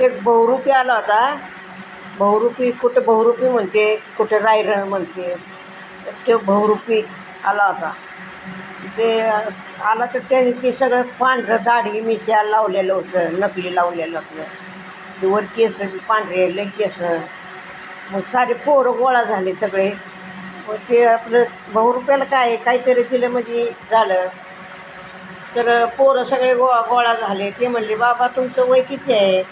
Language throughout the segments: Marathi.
एक बहुरूपी आला होता. बहुरूपी कुठं बहुरूपी म्हणते कुठे रायरण म्हणते. तो बहुरूपी आला होता. ते आला तर त्याने ते सगळं पांढरं दाढी मिशा लावलेलं होतं नकली लावलेलं होतं. ते वर केस पांढरे लय केस. मग सारे पोरं गोळा झाले सगळे. मग ते आपलं बहुरूप्याला काय आहे, काहीतरी दिलं म्हणजे झालं. तर पोरं सगळे गोळा गोळा झाले. ते म्हणले बाबा तुमचं वय किती आहे?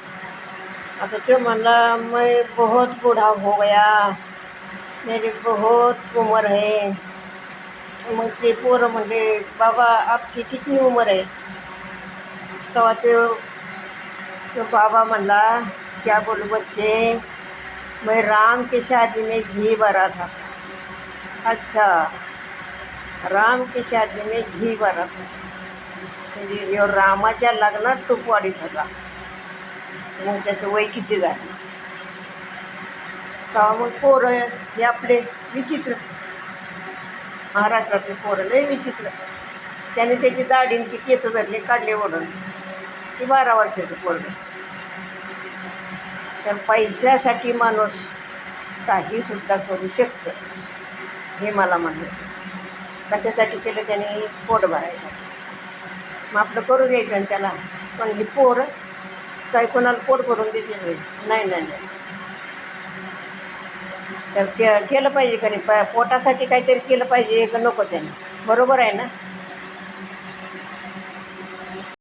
आता ते म्हणला मैं बहुत बूढ़ा हो गया. मेरी बहुत उम्र है. मग ते पोरं म्हणले बाबा आपकी कितनी उमर आहे तेव्हा ते तो बाबा म्हणला क्या बोलू बच्चे मैं राम की शादी में घी भरा था. अच्छा राम की शादी में घी भरा था। म्हणजे ह्यो रामाच्या लग्नात तो वाढीत होता मग त्याचं वय किती झालं? तेव्हा मग पोरं हे आपले विचित्र. महाराष्ट्रातले पोरं लय विचित्र. त्याने त्याची दाढींची केस धरले काढले ओढून. ती बारा वर्षाचं पोरं तर पैशासाठी माणूस काहीसुद्धा करू शकतं हे मला म्हणलं कशासाठी केलं? त्याने पोट भरायचं मग आपलं करू द्यायचं आणि त्याला. पण हे पोर काही कोणाला पोट भरून देते नाही. नाही नाही तर के केलं पाहिजे का नाही? प पोटासाठी काहीतरी केलं पाहिजे का नको त्याने. बरोबर आहे ना?